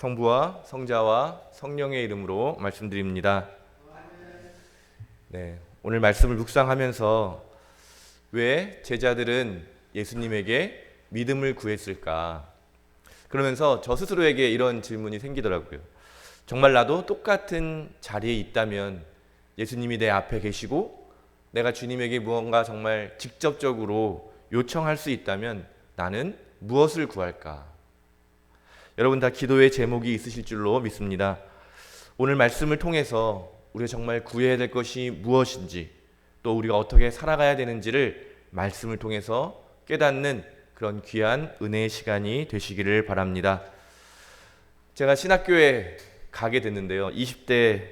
성부와 성자와 성령의 이름으로 말씀드립니다. 네, 오늘 말씀을 묵상하면서 왜 제자들은 예수님에게 믿음을 구했을까? 그러면서 저 스스로에게 이런 질문이 생기더라고요. 정말 나도 똑같은 자리에 있다면 예수님이 내 앞에 계시고 내가 주님에게 무언가 정말 직접적으로 요청할 수 있다면 나는 무엇을 구할까? 여러분 다 기도의 제목이 있으실 줄로 믿습니다. 오늘 말씀을 통해서 우리가 정말 구해야 될 것이 무엇인지 또 우리가 어떻게 살아가야 되는지를 말씀을 통해서 깨닫는 그런 귀한 은혜의 시간이 되시기를 바랍니다. 제가 신학교에 가게 됐는데요. 20대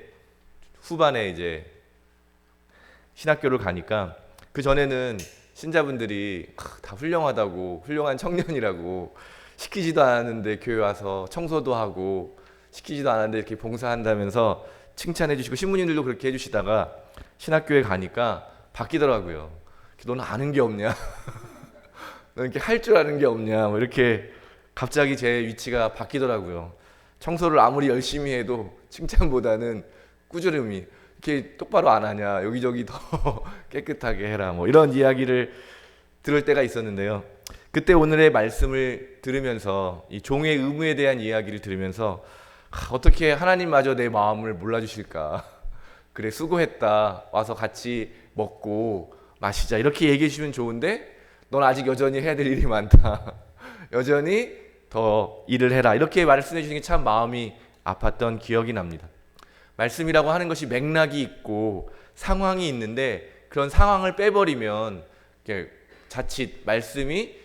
후반에 이제 신학교를 가니까 그 전에는 신자분들이 다 훌륭하다고 훌륭한 청년이라고 시키지도 않았는데 교회 와서 청소도 하고 시키지도 않았는데 이렇게 봉사한다면서 칭찬해 주시고 신부님들도 그렇게 해 주시다가 신학교에 가니까 바뀌더라고요. 너는 아는 게 없냐? 너는 이렇게 할 줄 아는 게 없냐? 뭐 이렇게 갑자기 제 위치가 바뀌더라고요. 청소를 아무리 열심히 해도 칭찬보다는 꾸준함이 이렇게 똑바로 안 하냐? 여기저기 더 깨끗하게 해라. 뭐 이런 이야기를 들을 때가 있었는데요. 그때 오늘의 말씀을 들으면서 이 종의 의무에 대한 이야기를 들으면서 하, 어떻게 하나님마저 내 마음을 몰라주실까? 그래 수고했다 와서 같이 먹고 마시자 이렇게 얘기해 주시면 좋은데 넌 아직 여전히 해야 될 일이 많다. 여전히 더 일을 해라 이렇게 말씀해 주시는 게참 마음이 아팠던 기억이 납니다. 말씀이라고 하는 것이 맥락이 있고 상황이 있는데 그런 상황을 빼버리면 자칫 말씀이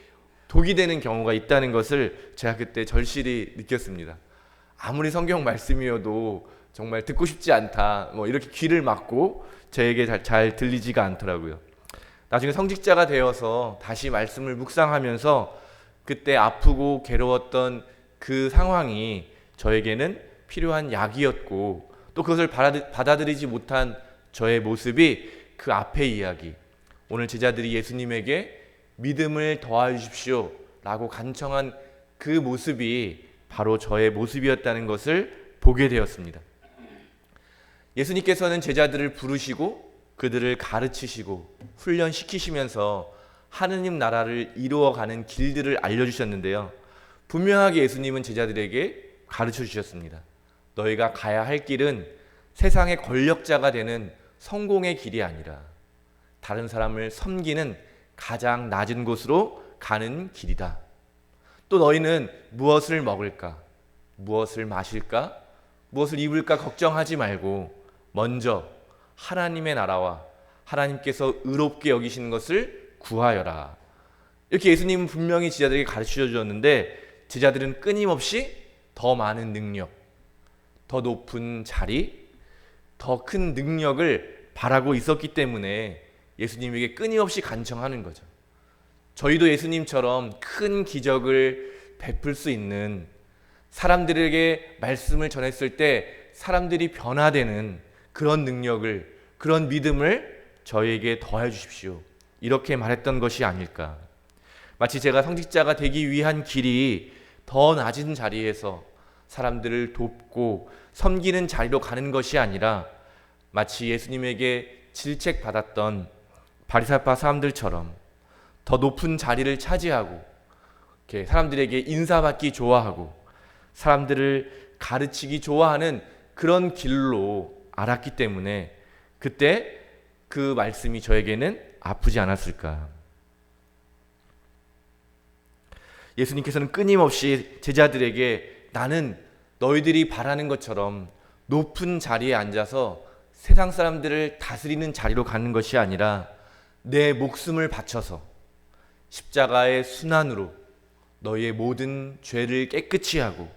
독이 되는 경우가 있다는 것을 제가 그때 절실히 느꼈습니다. 아무리 성경 말씀이어도 정말 듣고 싶지 않다. 뭐 이렇게 귀를 막고 저에게 잘, 잘 들리지가 않더라고요. 나중에 성직자가 되어서 다시 말씀을 묵상하면서 그때 아프고 괴로웠던 그 상황이 저에게는 필요한 약이었고 또 그것을 받아들이지 못한 저의 모습이 그 앞의 이야기. 오늘 제자들이 예수님에게 믿음을 더하여 주십시오. 라고 간청한 그 모습이 바로 저의 모습이었다는 것을 보게 되었습니다. 예수님께서는 제자들을 부르시고 그들을 가르치시고 훈련시키시면서 하느님 나라를 이루어가는 길들을 알려주셨는데요. 분명하게 예수님은 제자들에게 가르쳐 주셨습니다. 너희가 가야 할 길은 세상의 권력자가 되는 성공의 길이 아니라 다른 사람을 섬기는 가장 낮은 곳으로 가는 길이다. 또 너희는 무엇을 먹을까? 무엇을 마실까? 무엇을 입을까 걱정하지 말고 먼저 하나님의 나라와 하나님께서 의롭게 여기시는 것을 구하여라. 이렇게 예수님은 분명히 제자들에게 가르쳐 주었는데 제자들은 끊임없이 더 많은 능력, 더 높은 자리, 더 큰 능력을 바라고 있었기 때문에 예수님에게 끊임없이 간청하는 거죠. 저희도 예수님처럼 큰 기적을 베풀 수 있는 사람들에게 말씀을 전했을 때 사람들이 변화되는 그런 능력을, 그런 믿음을 저에게 더해 주십시오. 이렇게 말했던 것이 아닐까. 마치 제가 성직자가 되기 위한 길이 더 낮은 자리에서 사람들을 돕고 섬기는 자리로 가는 것이 아니라 마치 예수님에게 질책받았던 바리사파 사람들처럼 더 높은 자리를 차지하고 사람들에게 인사받기 좋아하고 사람들을 가르치기 좋아하는 그런 길로 알았기 때문에 그때 그 말씀이 저에게는 아프지 않았을까. 예수님께서는 끊임없이 제자들에게 나는 너희들이 바라는 것처럼 높은 자리에 앉아서 세상 사람들을 다스리는 자리로 가는 것이 아니라 내 목숨을 바쳐서 십자가의 순환으로 너희의 모든 죄를 깨끗이 하고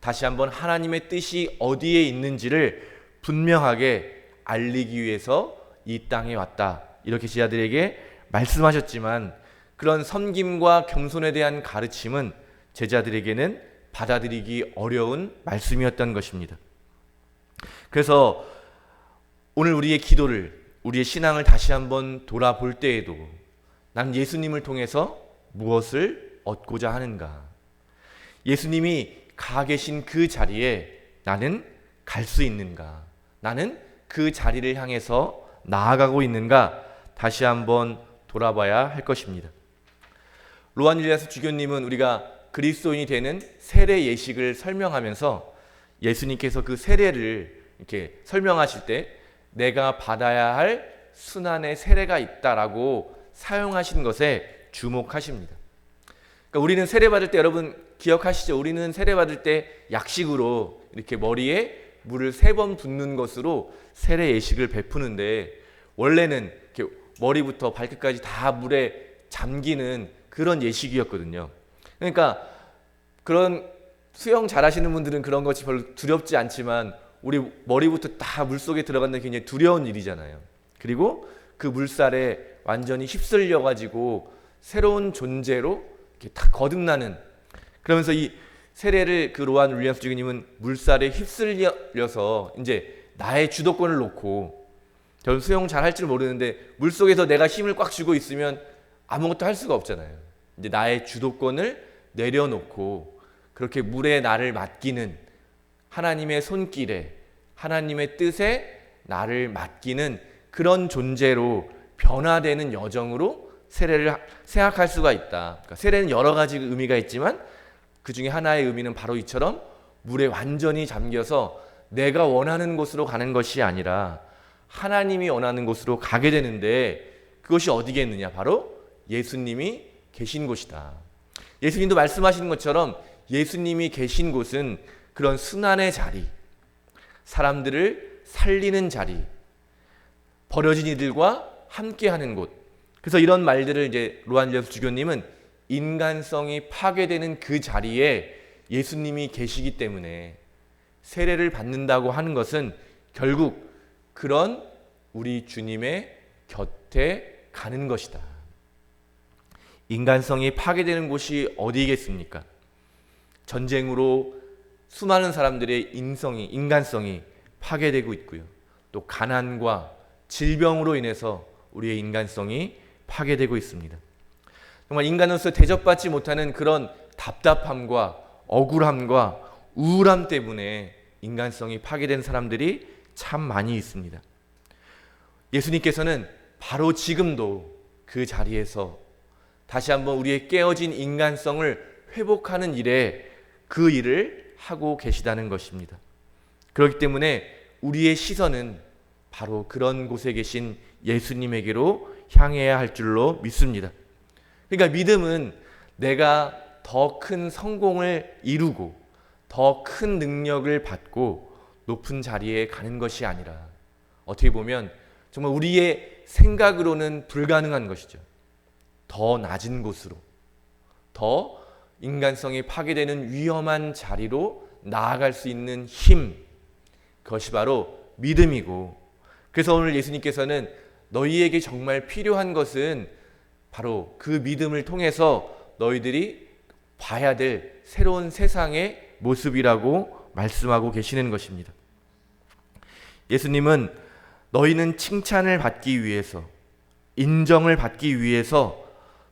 다시 한번 하나님의 뜻이 어디에 있는지를 분명하게 알리기 위해서 이 땅에 왔다. 이렇게 제자들에게 말씀하셨지만 그런 섬김과 겸손에 대한 가르침은 제자들에게는 받아들이기 어려운 말씀이었던 것입니다. 그래서 오늘 우리의 기도를 우리의 신앙을 다시 한번 돌아볼 때에도 난 예수님을 통해서 무엇을 얻고자 하는가? 예수님이 가 계신 그 자리에 나는 갈 수 있는가? 나는 그 자리를 향해서 나아가고 있는가? 다시 한번 돌아봐야 할 것입니다. 로안 일리아스 주교님은 우리가 그리스도인이 되는 세례 예식을 설명하면서 예수님께서 그 세례를 이렇게 설명하실 때 내가 받아야 할 순환의 세례가 있다라고 사용하신 것에 주목하십니다. 그러니까 우리는 세례 받을 때 여러분 기억하시죠? 우리는 세례 받을 때 약식으로 이렇게 머리에 물을 세 번 붓는 것으로 세례 예식을 베푸는데 원래는 이렇게 머리부터 발끝까지 다 물에 잠기는 그런 예식이었거든요. 그러니까 그런 수영 잘하시는 분들은 그런 것이 별로 두렵지 않지만 우리 머리부터 다 물속에 게 굉장히 두려운 일이잖아요. 그리고 그 물살에 완전히 휩쓸려 가지고 새로운 존재로 이렇게 다 거듭나는 그러면서 이 세례를 그 로안 윌리엄스 주교님은 물살에 휩쓸려서 이제 나의 주도권을 놓고 저는 수영 잘 할 줄 모르는데 물 속에서 내가 힘을 꽉 쥐고 있으면 아무것도 할 수가 없잖아요. 이제 나의 주도권을 내려놓고 그렇게 물에 나를 맡기는 하나님의 손길에 하나님의 뜻에 나를 맡기는 그런 존재로 변화되는 여정으로 세례를 생각할 수가 있다. 그러니까 세례는 여러 가지 의미가 있지만 그 중에 하나의 의미는 바로 이처럼 물에 완전히 잠겨서 내가 원하는 곳으로 가는 것이 아니라 하나님이 원하는 곳으로 가게 되는데 그것이 어디겠느냐? 바로 예수님이 계신 곳이다. 예수님도 말씀하시는 것처럼 예수님이 계신 곳은 그런 순환의 자리, 사람들을 살리는 자리, 버려진 이들과 함께하는 곳. 그래서 이런 말들을 이제 로안리스 주교님은 인간성이 파괴되는 그 자리에 예수님이 계시기 때문에 세례를 받는다고 하는 것은 결국 그런 우리 주님의 곁에 가는 것이다. 인간성이 파괴되는 곳이 어디겠습니까? 전쟁으로 수많은 사람들의 인성이 인간성이 파괴되고 있고요. 또 가난과 질병으로 인해서 우리의 인간성이 파괴되고 있습니다. 정말 인간으로서 대접받지 못하는 그런 답답함과 억울함과 우울함 때문에 인간성이 파괴된 사람들이 참 많이 있습니다. 예수님께서는 바로 지금도 그 자리에서 다시 한번 우리의 깨어진 인간성을 회복하는 일에 그 일을 하고 계시다는 것입니다. 그렇기 때문에 우리의 시선은 바로 그런 곳에 계신 예수님에게로 향해야 할 줄로 믿습니다. 그러니까 믿음은 내가 더 큰 성공을 이루고 더 큰 능력을 받고 높은 자리에 가는 것이 아니라 어떻게 보면 정말 우리의 생각으로는 불가능한 것이죠. 더 낮은 곳으로, 더 인간성이 파괴되는 위험한 자리로 나아갈 수 있는 힘, 그것이 바로 믿음이고, 그래서 오늘 예수님께서는 너희에게 정말 필요한 것은 바로 그 믿음을 통해서 너희들이 봐야 될 새로운 세상의 모습이라고 말씀하고 계시는 것입니다. 예수님은 너희는 칭찬을 받기 위해서, 인정을 받기 위해서,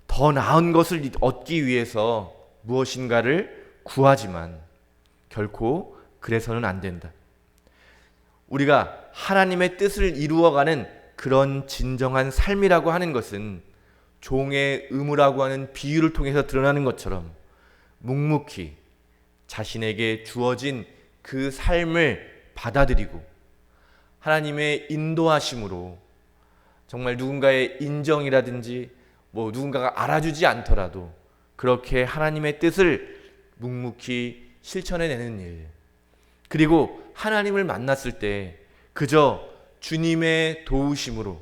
더 나은 것을 얻기 위해서 무엇인가를 구하지만 결코 그래서는 안 된다. 우리가 하나님의 뜻을 이루어가는 그런 진정한 삶이라고 하는 것은 종의 의무라고 하는 비유를 통해서 드러나는 것처럼 묵묵히 자신에게 주어진 그 삶을 받아들이고 하나님의 인도하심으로 정말 누군가의 인정이라든지 뭐 누군가가 알아주지 않더라도 그렇게 하나님의 뜻을 묵묵히 실천해내는 일. 그리고 하나님을 만났을 때 그저 주님의 도우심으로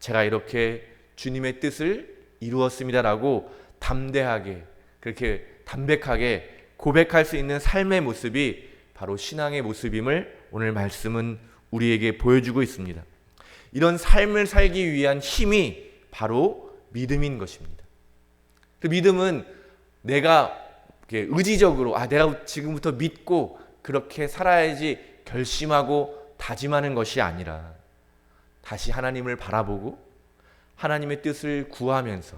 제가 이렇게 주님의 뜻을 이루었습니다라고 담대하게 그렇게 담백하게 고백할 수 있는 삶의 모습이 바로 신앙의 모습임을 오늘 말씀은 우리에게 보여주고 있습니다. 이런 삶을 살기 위한 힘이 바로 믿음인 것입니다. 그 믿음은 내가 의지적으로 아 내가 지금부터 믿고 그렇게 살아야지 결심하고 다짐하는 것이 아니라 다시 하나님을 바라보고 하나님의 뜻을 구하면서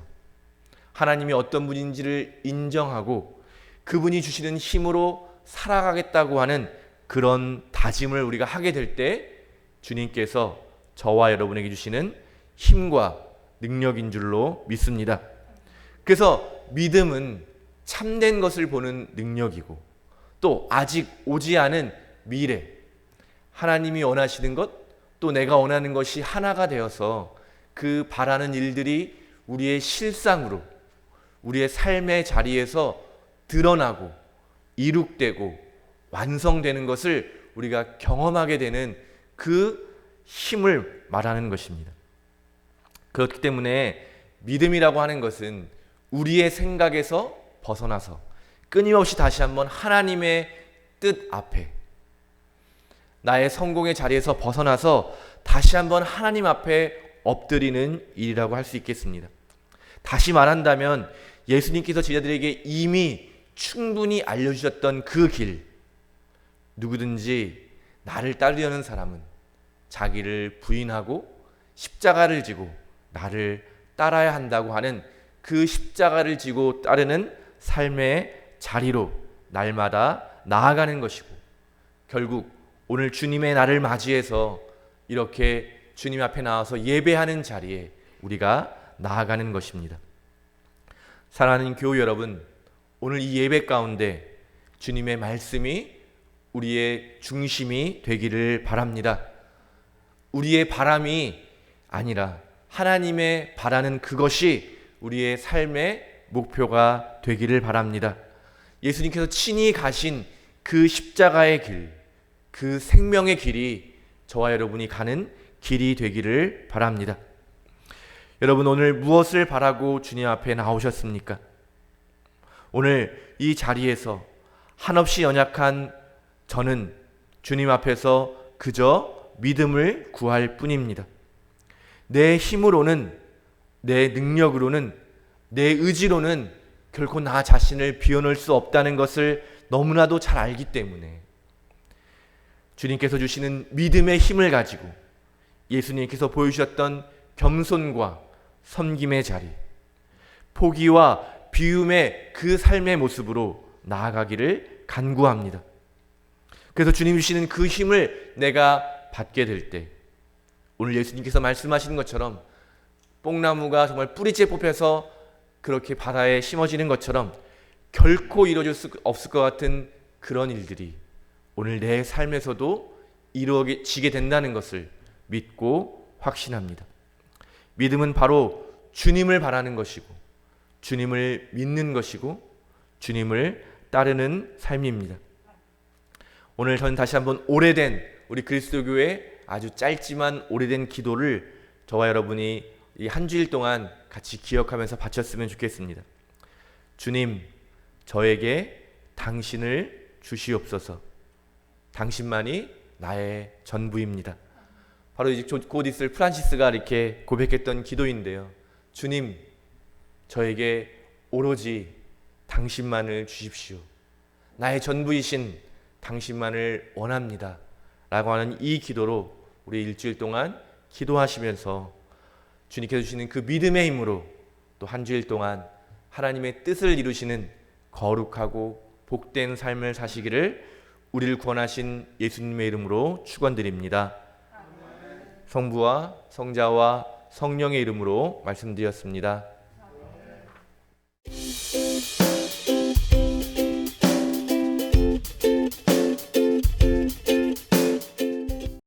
하나님이 어떤 분인지를 인정하고 그분이 주시는 힘으로 살아가겠다고 하는 그런 다짐을 우리가 하게 될 때 주님께서 저와 여러분에게 주시는 힘과 능력인 줄로 믿습니다. 그래서 믿음은 참된 것을 보는 능력이고 또 아직 오지 않은 미래 하나님이 원하시는 것 또 내가 원하는 것이 하나가 되어서 그 바라는 일들이 우리의 실상으로 우리의 삶의 자리에서 드러나고 이룩되고 완성되는 것을 우리가 경험하게 되는 그 힘을 말하는 것입니다. 그렇기 때문에 믿음이라고 하는 것은 우리의 생각에서 벗어나서 끊임없이 다시 한번 하나님의 뜻 앞에 나의 성공의 자리에서 벗어나서 다시 한번 하나님 앞에 엎드리는 일이라고 할 수 있겠습니다. 다시 말한다면 예수님께서 제자들에게 이미 충분히 알려주셨던 그 길, 누구든지 나를 따르려는 사람은 자기를 부인하고 십자가를 지고 나를 따라야 한다고 하는 그 십자가를 지고 따르는 삶의 자리로 날마다 나아가는 것이고 결국 오늘 주님의 날을 맞이해서 이렇게 주님 앞에 나와서 예배하는 자리에 우리가 나아가는 것입니다. 사랑하는 교우 여러분, 오늘 이 예배 가운데 주님의 말씀이 우리의 중심이 되기를 바랍니다. 우리의 바람이 아니라 하나님의 바라는 그것이 우리의 삶의 목표가 되기를 바랍니다. 예수님께서 친히 가신 그 십자가의 길, 그 생명의 길이 저와 여러분이 가는 길이 되기를 바랍니다. 여러분 오늘 무엇을 바라고 주님 앞에 나오셨습니까? 오늘 이 자리에서 한없이 연약한 저는 주님 앞에서 그저 믿음을 구할 뿐입니다. 내 힘으로는 내 능력으로는 내 의지로는 결코 나 자신을 비워놓을 수 없다는 것을 너무나도 잘 알기 때문에 주님께서 주시는 믿음의 힘을 가지고 예수님께서 보여주셨던 겸손과 섬김의 자리, 포기와 비움의 그 삶의 모습으로 나아가기를 간구합니다. 그래서 주님 주시는 그 힘을 내가 받게 될 때, 오늘 예수님께서 말씀하시는 것처럼 뽕나무가 정말 뿌리째 뽑혀서 그렇게 바다에 심어지는 것처럼 결코 이루어질 수 없을 것 같은 그런 일들이 오늘 내 삶에서도 이루어지게 된다는 것을 믿고 확신합니다. 믿음은 바로 주님을 바라는 것이고 주님을 믿는 것이고 주님을 따르는 삶입니다. 오늘 저는 다시 한번 오래된 우리 그리스도교의 아주 짧지만 오래된 기도를 저와 여러분이 이 한 주일 동안 같이 기억하면서 바쳤으면 좋겠습니다. 주님, 저에게 당신을 주시옵소서. 당신만이 나의 전부입니다. 바로 이제 곧 있을 프란시스가 이렇게 고백했던 기도인데요. 주님, 저에게 오로지 당신만을 주십시오. 나의 전부이신 당신만을 원합니다. 라고 하는 이 기도로 우리 일주일 동안 기도하시면서 주님께서 주시는 그 믿음의 힘으로 또 한 주일 동안 하나님의 뜻을 이루시는 거룩하고 복된 삶을 사시기를 우리를 구원하신 예수님의 이름으로 축원드립니다. 성부와 성자와 성령의 이름으로 말씀드렸습니다.